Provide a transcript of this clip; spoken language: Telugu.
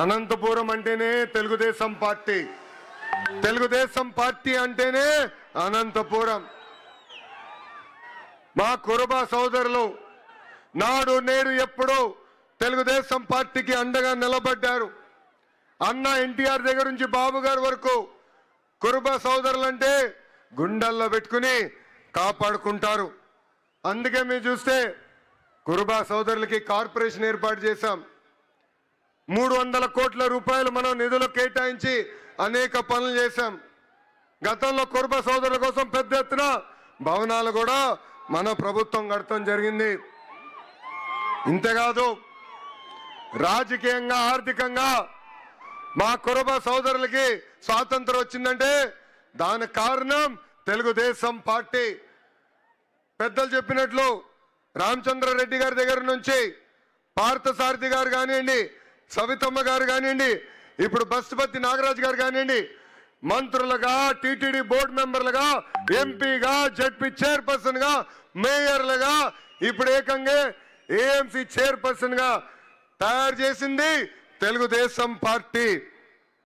అనంతపురం అంటేనే తెలుగుదేశం పార్టీ. తెలుగుదేశం పార్టీ అంటేనే అనంతపురం. మా కురుబా సోదరులు నాడు నేడు ఎప్పుడో తెలుగుదేశం పార్టీకి అండగా నిలబడ్డారు. అన్న ఎన్టీఆర్ దగ్గర నుంచి బాబు గారి వరకు కురుబా సోదరులంటే గుండెల్లో పెట్టుకుని కాపాడుకుంటారు. అందుకే మీరు చూస్తే కురుబా సోదరులకి కార్పొరేషన్ ఏర్పాటు చేశాం. మూడు వందల కోట్ల రూపాయలు మనం నిధులు కేటాయించి అనేక పనులు చేశాం. గతంలో కురుబ సోదరుల కోసం పెద్ద ఎత్తున భవనాలు కూడా మన ప్రభుత్వం కడతాం జరిగింది. ఇంతేకాదు రాజకీయంగా ఆర్థికంగా మా కురుబ సోదరులకి స్వాతంత్రం వచ్చిందంటే దానికి కారణం తెలుగుదేశం పార్టీ. పెద్దలు చెప్పినట్లు రామచంద్రారెడ్డి గారి దగ్గర నుంచి పార్థసారథి గారు కానివ్వండి సవితమ్మ గారు కానివ్వండి ఇప్పుడు బస్సుపతి నాగరాజు గారు కానివ్వండి మంత్రులుగా టీటీడీ బోర్డు మెంబర్లుగా ఎంపీగా జడ్పీ చైర్పర్సన్గా మేయర్లుగా ఇప్పుడు ఏకంగా ఏఎంసీ చైర్పర్సన్గా తయారు చేసింది తెలుగుదేశం పార్టీ.